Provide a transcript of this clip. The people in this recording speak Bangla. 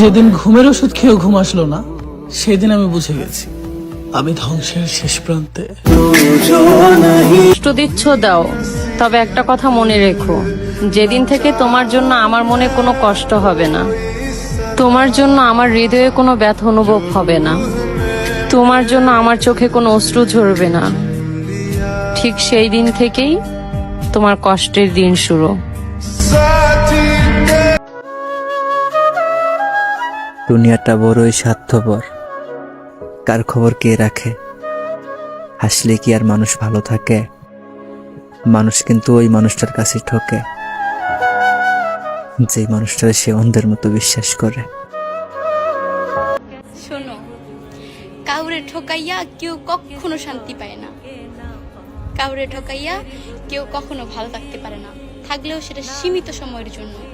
যেদিন ঘুমের ওষুধ খেয়েও ঘুম আসলো না, সেদিন আমি বুঝে গেছি, আমি ধ্বংসের শেষ প্রান্তে। কষ্ট দিচ্ছ, দাও। তবে একটা কথা মনে রেখো, যেদিন থেকে তোমার জন্য আমার মনে কোনো কষ্ট হবে না, তোমার জন্য আমার হৃদয়ে কোনো ব্যথ অনুভব হবে না, তোমার জন্য আমার চোখে কোনো অশ্রু ঝরবে না। ঠিক সেই দিন থেকেই তোমার কষ্টের দিন শুরু। দুনিয়াটা বড়ই স্বার্থপর। কার খবর কে রাখে? হাসলে কি আর মানুষ ভালো থাকে? মানুষ কিন্তু ওই মানুষটার কাছে ঠকে। যে মানুষটার সে অন্ধের মতো বিশ্বাস করে। শোনো, কাউরে ঠকাইয়া কেউ কখনো শান্তি পায় না। কাউরে ঠকাইয়া কেউ কখনো ভালো থাকতে পারে না। থাকলেও সেটা সীমিত সময়ের জন্য।